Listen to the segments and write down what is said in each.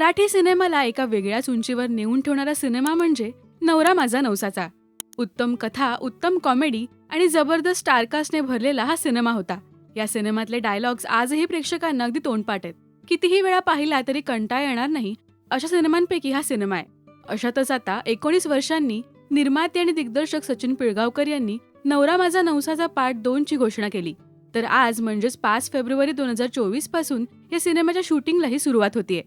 मराठी सिनेमाला एका वेगळ्याच उंचीवर नेऊन ठेवणारा सिनेमा म्हणजे नवरा माझा नवसाचा. उत्तम कथा उत्तम कॉमेडी आणि जबरदस्त स्टारकास्टने भरलेला हा सिनेमा होता. या सिनेमातले डायलॉग्स आजही प्रेक्षकांना अगदी तोंडपाठ आहेत कितीही वेळा पाहिला तरी कंटाळा येणार नाही अशा सिनेमांपैकी हा सिनेमा आहे. अशातच आता एकोणीस वर्षांनी निर्माते आणि दिग्दर्शक सचिन पिळगावकर यांनी नवरा माझा नवसाचा पार्ट दोन ची घोषणा केली. तर आज म्हणजेच पाच फेब्रुवारी दोन हजार चोवीसपासून या सिनेमाच्या शूटिंगलाही सुरुवात होतीये.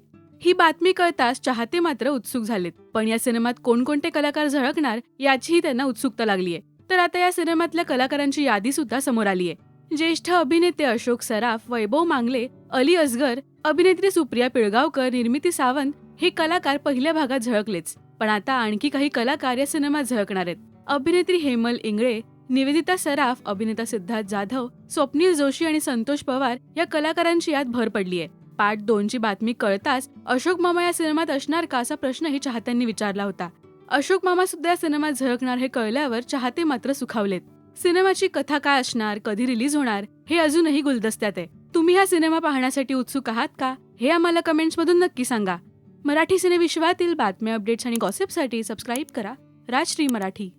ही बातमी कळताच चाहते मात्र उत्सुक झालेत. पण या सिनेमात कोणकोणते कलाकार झळकणार याचीही त्यांना उत्सुकता लागलीय. तर आता या सिनेमातल्या कलाकारांची यादी सुद्धा समोर आलीय. ज्येष्ठ अभिनेते अशोक सराफ वैभव मांगले अली असगर अभिनेत्री सुप्रिया पिळगावकर निर्मिती सावंत हे कलाकार पहिल्या भागात झळकलेच. पण आता आणखी काही कलाकार या सिनेमात झळकणार आहेत. अभिनेत्री हेमल इंगळे निवेदिता सराफ अभिनेता सिद्धार्थ जाधव स्वप्नील जोशी आणि संतोष पवार या कलाकारांची यात भर पडली आहे पार्ट दोनची बातमी कळताच अशोक मामा या सिनेमात असणार का असा प्रश्नही चाहत्यांनी विचारला होता. अशोक मामा सुद्धा या सिनेमात झळकणार हे कळल्यावर चाहते मात्र सुखावलेत. सिनेमाची कथा काय असणार कधी रिलीज होणार हे अजूनही गुलदस्त्यात आहे. तुम्ही हा सिनेमा पाहण्यासाठी उत्सुक आहात का? हे आम्हाला कमेंट्समधून नक्की सांगा. मराठी सिनेविश्वातील बातम्या अपडेट्स आणि गॉसिपसाठी सबस्क्राईब करा. राजश्री मराठी.